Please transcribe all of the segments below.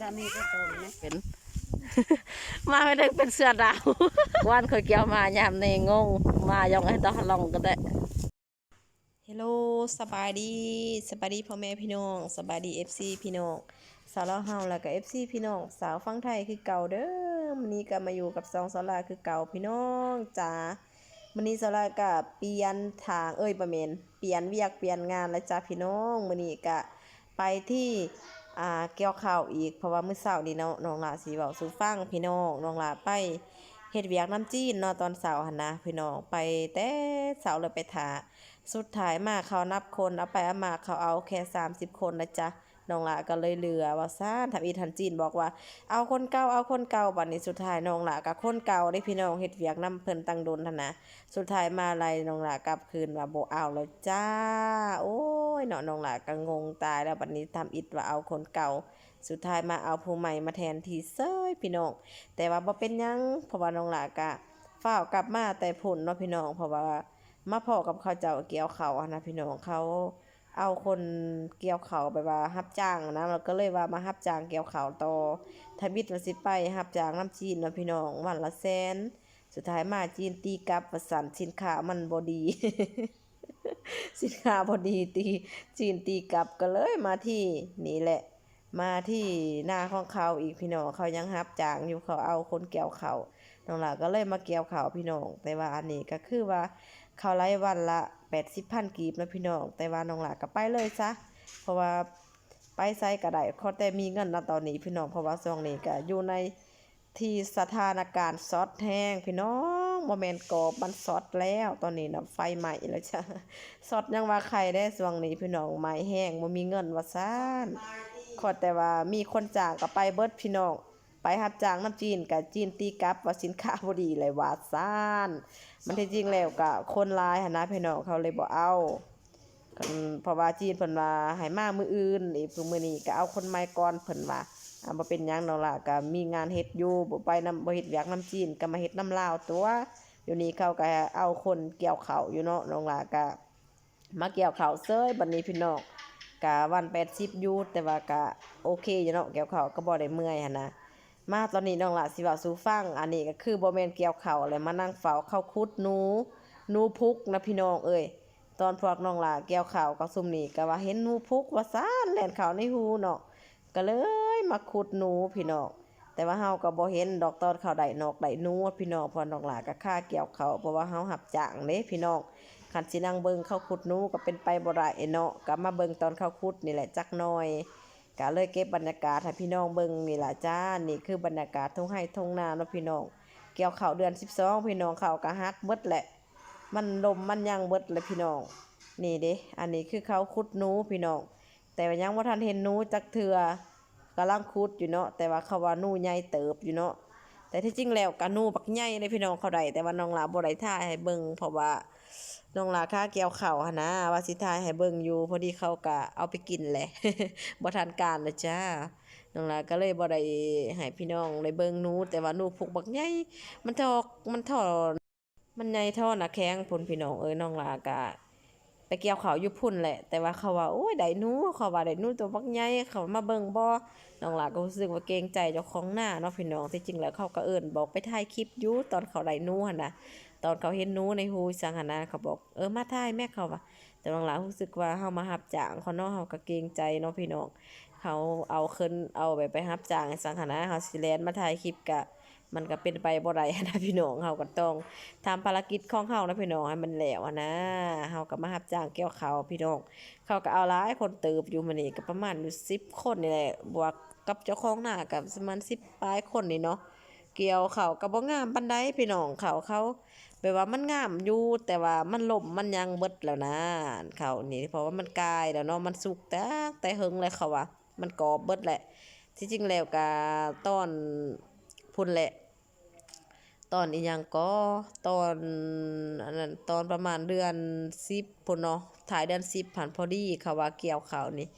สามีก็โตนะเป็น มาไม่ได้เป็นเสือดาววันเคยเกี่ยวมายามในงง มายองให้ต้องลองก็ได้เฮลโลสบายดีสบายดีพ่อแม่พี่น้องสบายดี FC พี่น้องสาวลาวเฮาแล้วก็ FC พี่น้องสาวฟังไทยคือเก่าเด้อมื้อนี้ก็มาอยู่กับสองสาวลาคือเก่าพี่น้องจ้ามื้อนี้สาวลาก็เปลี่ยนทางเอ้ยบ่แม่นเปลี่ยนเวียกเปลี่ยนงานแล้วจ้าพี่น้องมื้อนี้ก็ไปที่ อ่าเกี่ยวข้าวอีก เพราะว่ามื้อเช้านี้เนาะน้องหลาสิเว้าสู่ฟังพี่น้องน้องหลาไปเฮ็ดเวียกน้ำจีนเนาะตอนเช้าหั่นนะพี่น้องไปแต่เช้าเลยไปถาสุดท้ายมาเขานับคนเอาไปเอามาเขาเอาแค่30 คนนะจ๊ะ น้องหละก็เลยเหลือว่าซ่านทำอีทันจีนบอกว่าเอาคนเก่าเอาคนเก่าบัดนี้สุดท้ายน้องหละกับคนเก่าได้พี่น้องเฮ็ดเวียกนํเพิ่นตั้งโดนท่นนะสุดท้ายมาไล่น้องหละกลับคืนว่าบ่เอาแล้วจ้า โอ้ยเนาะน้องหละก็งงตายแล้วบัดนี้ทำอิดว่าเอาคนเก่าสุดท้ายมาเอาผู้ใหม่มาแทนที่เซ้ยพี่น้องแต่ว่าบ่เป็นหยังเพราะว่าน้องหละก็ฝ้าวกลับมาแต่ผลเนาะพี่น้องเพราะว่ามาพอกับเขาเจ้าเกี่ยวเขาอะนะพี่น้องเขา เอาคนเกี่ยวเขาไปว่ารับจ้างนะเราก็เลยว่ามารับจ้างเกี่ยวเขาต่อทบิดว่าสิไปรับจ้างน้ำจีนนาะพี่น้องวันละแสนสุดท้ายมาจีนตีกลับประสันสินค้ามันบอดี สินค้าบดีตีจีนตีกลับก็เลยมาที่นี่แหละ มาที่หน้าของเขาอีกพี่น้องเขายังรับจ้างอยู่เขาเอาคนเกี่ยวเขาน้องหลาก็เลยมาเกี่ยวเขาพี่น้องแต่ว่าอันนี้ก็คือว่า เขาไล่วันละแปดสิบพันกีบนะพี่น้องแต่ว่าน้องหลาก็ไปเลยซะเพราะว่าไปไซก็ได้ขอแต่มีเงินนะตอนนี้พี่น้องเพราะว่าช่วงนี้ก็อยู่ในที่สถานการณ์ซอดแห้งพี่น้องโมเมนต์กอบมันซอดแล้ว ตอนนี้นะไฟใหม่แล้วจ้ะซอดยังว่าใครได้ช่วงนี้พี่น้องไม้แห้งบ่มีเงินว่าซ่านขอแต่ว่ามีคนจ้างก็ไปเบิดพี่น้อง ไปรับจ้างน้ำจีนกับจีนตีกลับว่าสินค้าบ่ดีเลยว่าซ่าน มันที่จริงแล้วก็คนหลายหันนะพี่น้องเขาเลยบ่เอาคันเพราะว่าจีนเพิ่นว่าให้มามื้ออื่นอีกมื้อนี้ก็เอาคนใหม่ก่อนเพิ่นว่าอ่าบ่เป็นหยังดอกล่ะก็มีงานเฮ็ดอยู่บ่ไปนำบ่เฮ็ดเวียกน้ำจีนก็มาเฮ็ดน้ำลาวตัวอยู่นี่เขาก็เอาคนเกี่ยวข้าวอยู่เนาะน้องล่ะก็มาเกี่ยวข้าวเซ้ยบัดนี้พี่น้องก็วัน80อยู่แต่ว่าก็โอเคอยู่เนาะเกี่ยวข้าวก็บ่ได้เมื่อยหันนะ มาตอนนี้น้องละสิว่าสู่ฟัง อันนี้ก็คือบ่แมนเกี่ยวเข้าเลยมานั่งเฝ้าเข้าคุดหนูหนูพุกนะพี่น้องเอ้ยตอนพวกน้องละเกี่ยวเข้ากับซุมนี้ก็ว่าเห็นหนูพุกว่าซ่านแล่นเข้าในหูเนาะก็เลยมาขุดหนูพี่น้องแต่ว่าเฮาก็บ่เห็นดอกตอนเขาได้นอกได้นูพี่น้องพอน้องละก็ค่าเกี่ยวเขาเพราะว่าเฮาหับจ้างเด้พี่น้องคันสินั่งเบิ่งเขาขุดนูก็เป็นไปบ่ได้เนาะก็มาเบิ่งตอนเขาขุดนี่แหละจักหน่อย ก็เลยเก็บบรรยากาศให้พี่น้องเบิ่งนี่ล่ะจ้านี่คือบรรยากาศทุ่งไร่ทุ่งนาเนาะพี่น้องเกี่ยวข้าวเดือน12พี่น้องข้าวก็ฮักเบิดแหละ มันลมมันยังเบิดเลยพี่น้องนี่เด้อันนี้คือเขาขุดหนูพี่น้องแต่ว่ายังบ่ทันเห็นหนูจักเทื่อกำลังขุดอยู่เนาะแต่ว่าเขาว่าหนูใหญ่เติบอยู่เนาะแต่ที่จริงแล้วก็หนูบักใหญ่เลยพี่น้องเขาได้แต่ว่าน้องลาบ่ได้ถ่าให้เบิ่งเพราะว่า น้องลาค่าเกี่ยวเข่าหนะว่าสิทายให้เบิ่งอยู่ พอดีเขาก็เอาไปกินแหละบ่ทันการเลยจ้าน้องลาก็เลยบ่ได้ให้พี่น้องได้เบิ่งนูแต่ว่านูพุกบักใหญ่มันทอกมันทอมันใหญ่ท่อน้าแข้งพุ่นพี่น้องเอ้ยน้องลาก็ไปเกี่ยวเขาอยู่พุ่นแหละ แต่ว่าเขาว่าโอ้ยได้นูเขาว่าได้นูตัวบักใหญ่เขามาเบิ่งบ่น้องลาก็รู้สึกว่าเกรงใจเจ้าของหน้าเนาะพี่น้องที่จริงแล้วเขาก็เอิ้นบอกไปถ่ายคลิปอยู่ตอนเขาได้นูหั่นน่ะ ตอนเขาเห็นหนูในหูสังหนาเขาบอกเออมาถ่ายแม่เขาว่าแต่บางหลังรู้สึกว่าเฮามารับจ้างเขาเนาะเฮาก็เกรงใจเนาะพี่น้องเขาเอาขึ้นเอาไปไปรับจ้างสังหนาเฮาสิแลนมาถ่ายคลิปกะมันก็เป็นไปบ่ได้นะพี่น้องเฮาก็ต้องทำภารกิจของเฮานะพี่น้องให้มันแล้วนะเฮาก็มารับจ้างเกี่ยวข้าพี่น้องเขาก็เอาหลายคนเติบอยู่มื้อนี้ก็ประมาณอยู่10คนนี่แหละบวกกับเจ้าของหน้าก็ประมาณ10ปลายคนนี่เนาะ เกี่ยวเขาวก็บ่งามปานใดพี่น้องเขาเขาแบบว่ามันงามอยู่แต่ว่ามันล่มมันยังเบิดแล้วนะเขานี่เพราะว่ามันกายแล้วเนาะมันสุกแต่แต่เฮงเลยเขาว่ามันกรอบเบิดแหละ ที่จริงแล้วก็ตอนพุ่นแหละ ตอนอีหยังก็ตอนอันนั้นตอนประมาณเดือน10พุ่นเนาะถ่ายเดือน10ผ่านพอดีเขาว่าเกี่ยวเขานี่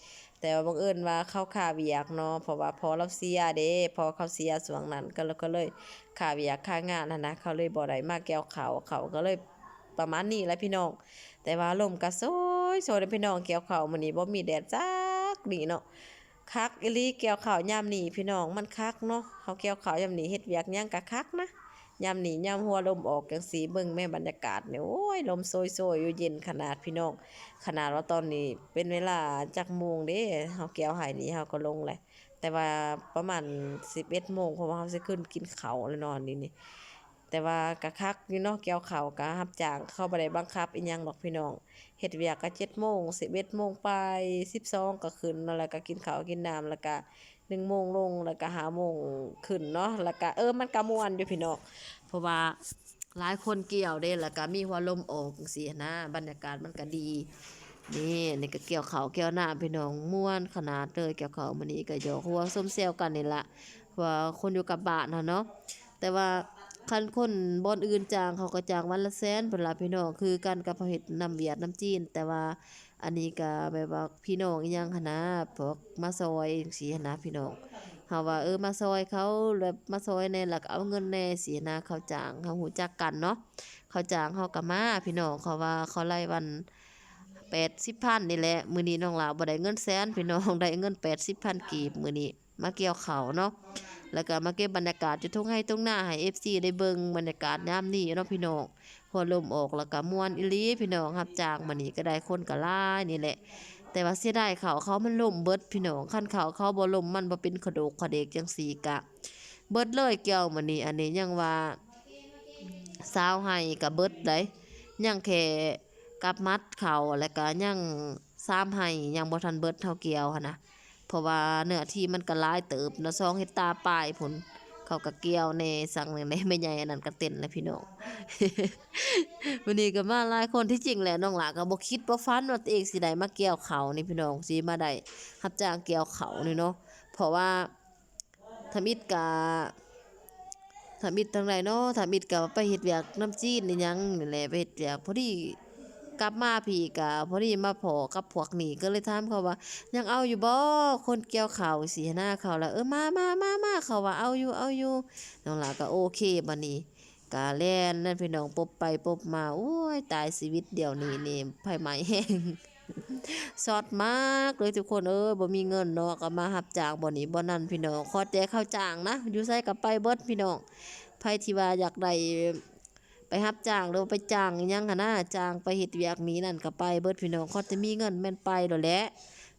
แต่ว่าบังเอิญว่าเข้าค่าเวียกเนาะเพราะว่าพอเราเสียเด้พอเขาเสียสวงนั้นก็เลยก็เลยค่าเวียกค่างานนะนะเขาเลยบ่ได้มาแก้วเขาเขาก็เลยประมาณนี้แหละพี่น้อง แต่ว่าลมก็โซยโซยเด้อพี่น้องเกี่ยวเขามื้อนี้บ่มีแดดจักดีเนาะคักอีลีเกี่ยวขาวยามนี้พี่น้องมันคักเนาะเฮาเกี่ยวขาวยามนี้เฮ็ดเวียกยังก็คักนะ ยามหนียามหัวลมออกจังสีเบิ่งแม่บรรยากาศเนี่ยโอ้ยลมโชยๆอยู่เย็นขนาดพี่น้องขนาดว่าตอนนี้เป็นเวลาจักโมงเด้เฮาเกี่ยวหายนี้เฮาก็ลงแหละแต่ว่าประมาณ11โมงเพราะว่าเฮาสิขึ้นกินเขาแล้วนอนนี่นี่แต่ว่ากะคักอยู่เนาะเกี่ยวข้ากะรับจ้างเข้าบ่ได้บังคับอีหยังหรอกพี่น้องเฮ็ดเวียกก็7โมง11โมงไป12ก็ขึ้นนั่นแหละก็กินข้าวกินน้ำแล้วก็ 1โมงลงแล้วก็5โมงขึ้นเนาะแล้วก็เออมันก็ม่วนอยู่พี่น้องเพราะว่าหลายคนเกี่ยวเด้แล้วก็มีหัวลมออกจังซี่นะบรรยากาศมันก็ดีนี่นี่ก็เกี่ยวเขาเกี่ยวหน้ำพี่น้องม่วนขนาดเลยเกี่ยวเขามื้อนี้ก็ยกหัวส้มแซวกันนี่ละว่าคนอยู่กับบ้านนะเนาะแต่ว่าคันคนบอนอื่นจ้างเขาก็จางวันละแสนพุ่นล่ะพี่น้องคือกันกับเขาเฮ็ดน้ำเวียดน้ำจีน แต่ว่า อันนี้ก็แบบว่าพี่น้องอีหยังหันนะพวกมาซอยจังซี่หันนะพี่น้องเฮาว่าเออมาซอยเขาแบบมาซอยแน่แล้วก็เอาเงินแน่สินะเขาจ้างเฮาฮู้จักกันเนาะเขาจ้างเฮาก็มาพี่น้องเขาว่าเขาไล่วัน80,000นี่แหละมือนี้น้องลาวบ่ได้เงินแสนพี่น้องได้เงิน80,000กีบมือนี้มาเกี่ยวเขาเนาะ แล้วก็มาเก็บบรรยากาศจะทุ่งให้ทุ่งหน้าให้ FC ได้เบิ่งบรรยากาศยามนี้เนาะพี่น้องพอลมออกแล้วก็มวนอีหลีพี่น้องรับจางมานี่ก็ได้คนก็หลานี่แหละ แต่ว่าเสียดายเขาเขามันล่มเบิดพี่น้องคันเขาเขาบ่ล่มมันบ่เป็นขดกขะเดกจังซี่กะ เบิดเลยเกี่ยวมานี่อันนี้ยังว่าสาวให้ก็เบิดได้ยังแค่กับมัดเขาแล้วก็ยังซ้ำให้ยังบ่ทันเบิดเท่าเกี่ยวนะ เพราะว่าเนื้อที่มันก็หลายเติบเนะซองเฮ็ดตาปลายพุ่นเขาก็เกี่ยวแน่สั่งแน่ไม่ใหญ่อันนั้นก็เต้นแล้วพี่น้องวันนี้ก็มาหลายคนที่จริงแหละน้องหลาก็บ่คิดบ่ฝันว่าตัวเองสิได้มาเกี่ยวเขานี่พี่น้องสิมาได้รับจ้างเกี่ยวเขานี่เนาะเพราะว่าทำอิดกะทำอิดทางใดเนาะทำอิดก็ไปเฮ็ดเวียกน้ำจีนนี่ยังนี่แหละไปเฮ็ดเวียกพอดี กลับมาพี่ก็พอดีมาพอกับพวกนี้ก็เลยถามเขาว่า ยังเอาอยู่บ่คนเกี่ยวขาสิหน้าเขาแล้วเออมามามามาเขาว่าเอาอยู่เอาอยู่น้องหลาก็โอเคบัดนี้กาแล่นนั่นพี่น้องปบไปปบมาโอ้ยตายชีวิตเดี๋ยวนี้นี่ไผไหม้แห้งสอดมากเลยทุกคนเอ้ยบ่มีเงินเนาะก็มารับจ้างบ่นี้บ่นั่นพี่น้องขอแต่ข้าวจ้างนะอยู่ไสก็ไปเบิดพี่น้องไผที่ว่าอยากได้ ไปรับจ้างหรือไปจ้างยังหันนะจ้างไปเฮ็ดเวียกนี้นั่นก็ไปเบิดพี่น้องเขอแต่มีเงินแม่นไปโดดแหละ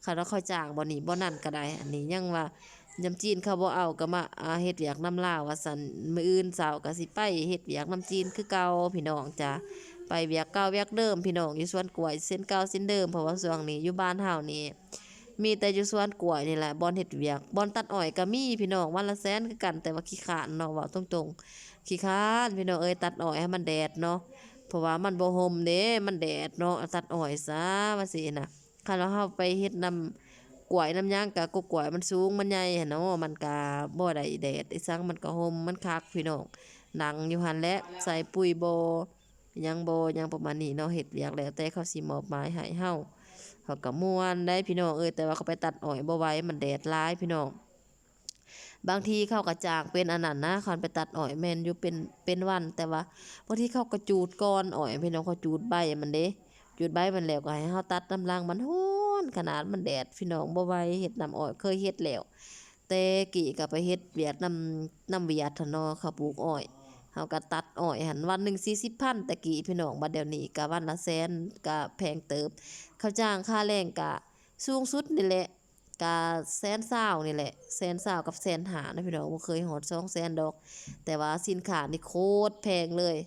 ค่ะแล้วเขาจ้างบ่นี่บ่นั่นก็ได้ อันนี้ยังว่ายำจีนเขาบ่เอาก็มาเฮ็ดเวียกน้ำลาวว่าซั่นมืออื่นเช้าก็สิไปเฮ็ดเวียกน้ำจีนคือเก่าพี่น้องจ้ะไปเวียกเก่าเวียกเดิมพี่น้องอยู่สวนกล้วยเส้นเก่าเส้นเดิมเพราะว่าช่วงนี้อยู่บ้านเฮานี่มีแต่อยู่สวนกล้วยนี่แหละบอนเฮ็ดเวียกบอนตัดอ้อยก็มีพี่น้องวันละแสนคือกันแต่ว่าขี้ขาดเนาะว้าตรงๆ ขี้ขลาดพี่น้องเอ้ยตัดอ้อยให้มันแดดเนาะเพราะว่ามันบ่ห่มเด้มันแดดเนาะตัดอ้อยซะว่าสิน่ะคันเราเฮาไปเฮ็ดน้ำกล้วยน้ำยางกะกกล้วยมันสูงมันใหญ่หันเนาะมันกะบ่ได้แดดไอ้ซังมันก็ห่มมันคักพี่น้องหนังอยู่หั่นแหละใส่ปุ๋ยบ่ยังบ่ยังประมาณนี้เนาะเฮ็ดเวียกแล้วแต่เขาสิมอบหมายให้เฮาเขาก็ม่วนได้พี่น้องเอ้ยแต่ว่าเขาไปตัดอ้อยบ่ไหวมันแดดร้ายพี่น้อง บางทีเข้าก็จ้างเป็นอันนั้นนะเขาไปตัดอ้อยแมนอยู่เป็นเป็นวันแต่ว่าบางทีเข้าก็จูดก่อนอ้อยพี่น้องเขาจูดใบมันเด้จุดใบมันแล้วก็ให้เฮาตัดน้ำลังมันฮ้อนขนาดมันแดดพี่น้องบ่ไหวเฮ็ดน้ำอ้อยเคยเฮ็ดแล้วแต่กี้ก็ไปเฮ็ดเวียดน้ำน้ำเวียดหั่นเนาะเขาปลูกอ้อยเฮาก็ตัดอ้อยหันวันหนึ่ง40,000แต่กี้พี่น้องบัดเดี๋ยวนี้ก็วันละแสนก็แพงเติบเขาจ้างค่าแรงก็สูงสุดนี่แหละ ก็แสนเศร้านี่แหละแสนเศร้ากับแสนหานะพี่น้องบ่เคยฮอด2แสนดอก แต่ว่าสินค้านี่โคตรแพงเลย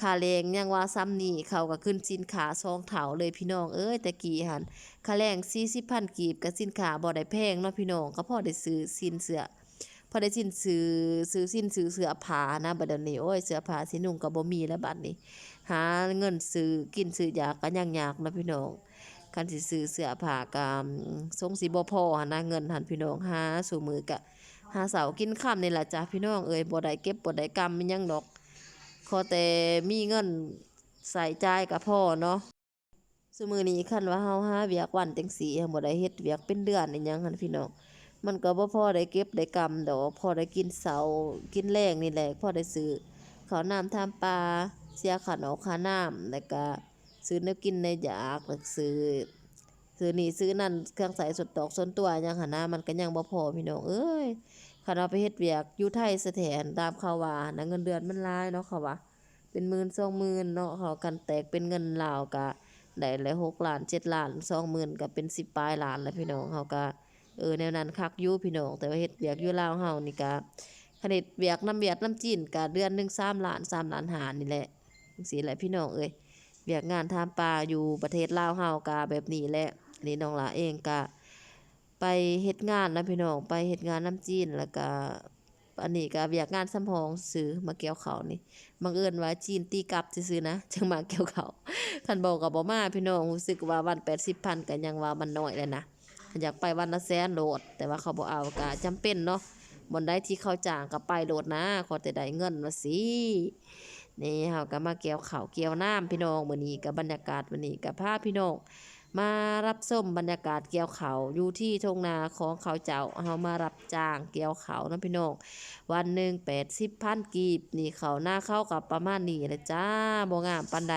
ค่าแรงยังว่าซ้ำนี่เขาก็ขึ้นสินค้าซองเถาเลยพี่น้องเอ้ยแต่กี้หันค่าแรง40,000กีบกับสินค้าบ่ได้แพงเนาะพี่น้องก็พอได้ซื้อสินเสื้อพอได้สินซื้อซื้อสินซื้อเสื้อผ้านะบัดนี้โอ้ยเสื้อผ้าสินุ่งก็บ่มีแล้วบัดนี้ หาเงินซื้อกินซื้อยาก็ยังยากเนาะพี่น้อง คันสิซื้อเสื้อผ้าก็ทรงสิบ่พอหนะเงินหันพี่น้องหาสู่มือก็หาเสากินค่ำนี่ล่ะจ้ะพี่น้องเอ้ยบ่ได้เก็บบ่ได้กำมันยังดอกขอแต่มีเงินใส่ใจกับพ่อเนาะซุมื้อนี้คันว่าเฮาหาเวียกวันจังซี่บ่ได้เฮ็ดเวียกเป็นเดือนอีหยังหั่นพี่น้องมันก็บ่พอได้เก็บได้กำดอกพอได้กินเสากินแรงนี่แหละพอได้ซื้อข้าวน้ำทามปลาเสียค่าหนอกค่าน้ำแล้วก็ ซื้อนวกินในอยากแล้วก็ซื้อซื้อนี่ซื้อนั่นเครื่องใส่สดตอกส่วนตัวยังหันหน้ามันก็ยังบ่พอพี่น้องเอ้ยคันเอาไปเฮ็ดเวียกอยู่ไทยเสถียรตามเขาว่านะเงินเดือนมันหลายเนาะเขาว่าเป็นหมื่นสองหมื่นเนาะเขากันแตกเป็นเงินลาวก็ได้หลายหกล้านเจ็ดล้านสองหมื่นก็เป็นสิบปลายล้านแล้วพี่น้องเขาก็เออแนวนั้นคักอยู่พี่น้องแต่ว่าเฮ็ดเวียกอยู่ลาวเฮานี่ก็ขนาดเวียกน้ำเวียดน้ำจีนก็เดือนหนึ่ง3ล้าน3ล้านหานี่แหละจังซี่แหละพี่น้องเอ้ย เวียกงานทำปลาอยู่ประเทศลาวเฮาก็แบบนี้แหละนนี้น้องหลาเองก็ไปเฮ็ดงานนะพี่น้องไปเฮ็ดงานน้ำจีนแล้วก็อันนี้ก็เวียกงานสำหองซื้อมาเกี่ยวเขานี่บังเอิญว่าจีนตีกลับซื่อๆนะจังมาเกี่ยวเขาวคันบอกกับบ่มาพี่น้องรู้สึกว่าวัน80,000ก็ยังว่ามันน้อยเลยนะอยากไปวันละแสนโหลด แต่ว่าเขาบ่เอาก็จำเป็นเนาะบ่ได้ที่เขาจ้างก็ไปโหลดนะขอแต่ได้เงินว่าสิ นี่เฮาก็มาเกี่ยวข้าวเกี่ยวน้ำพี่น้องมื้อนี้ก็บรรยากาศมื้อนี้ก็พาพี่น้องมารับชมบรรยากาศเกี่ยวเขาวอยู่ที่ทุ่งนาของเขาเจ้าเฮามารับจ้างเกี่ยวเขาวนะพี่น้องวันหนึ่งแปดสิบพันกีบนี่เขาหน้าเข้ากับประมาณนี้แหละจ้าบ่งามปานใด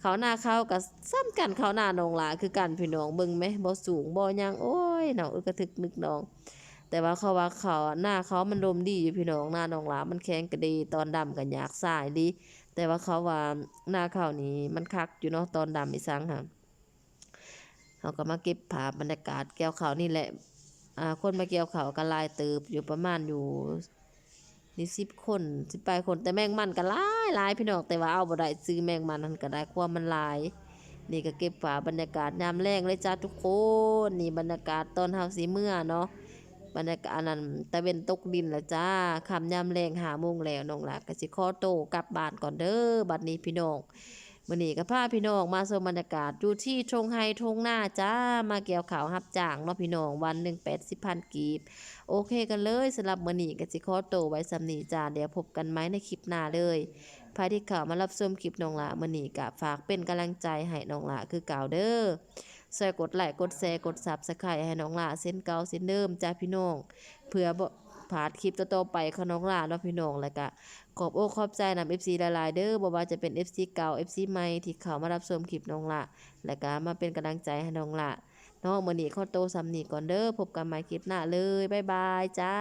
เขาหน้าเข้ากับซ้ำกันเขาหน้านองหลาคือกันพี่น้องเบิ่งไหมบ่สูงบ่ยังโอ้ยน้องอึกระทึกนึกน้อง แต่ว่าเขาว่าเขาหน้าเขามันลมดีอยู่พี่น้องหน้าน้องหลามันแข็งกระดีตอนดำกันยากสายดี แต่ว่าเขาว่าหน้าเขานี่มันคักอยู่เนาะตอนดำอีสังค่ะเขาก็มาเก็บภาพบรรยากาศแก้วเขานี่แหละอ่าคนมาเกี่ยวเขาก็ลายเติบอยู่ประมาณอยู่นี่สิบคนสิบปลายคนแต่แมงมันก็หลายหลายพี่น้องแต่ว่าเอาบ่ได้ซื้อแมงมันนั่นก็ได้ความมันหลายนี่ก็เก็บฝาบรรยากาศยามแรงเลยจ้าทุกคนนี่บรรยากาศตอนเฮาสิเมื่อเนาะ บรรยากาศนั้นตะเวนตกดินล้วจ้าคำยามแรงหาโมงแล้วน้องหลาก็สิขอโตกลับบ้านก่อนเด้อบัดนี้พี่น้องมื่อนี้ก็พาพี่น้องมาชมบรรยากาศอยู่ที่ทงไฮทงหน้าจ้ามาเกี่ยวข่าวหับจ้างเนาะพี่น้องวันหนึ่งแปดสิบพันกีบ โอเคกันเลยสำหรับมื่อนี้ก็สิขอโตไว้สำนีจ้าเดี๋ยวพบกันไหมในคลิปหน้าเลยภายที่ข่าวมารับชมคลิปน้องหละมื่อนี้ก็ฝากเป็นกำลังใจให้น้องหละคือเก่าเด้อ ช่วยกดไลค์กดแชร์กดซับสไครต์ให้น้องหละเส้นเก่าเส้นเดิมจ้าพี่น้องเพื่อบ่ผาดคลิปต่อๆไปขน้องหละเนาะพี่น้องแล้วก็ขอบอกขอบใจนำ FC หลายๆเด้อบ่ว่าจะเป็น FC เก่า FC ใหม่ที่เขามารับชมคลิปน้องล่ะและก็มาเป็นกำลังใจให้น้องละเนาะมื้อนี้ขอโตสำนีก่อนเด้อพบกันใหม่คลิปหน้าเลยบ๊ายบายจ้า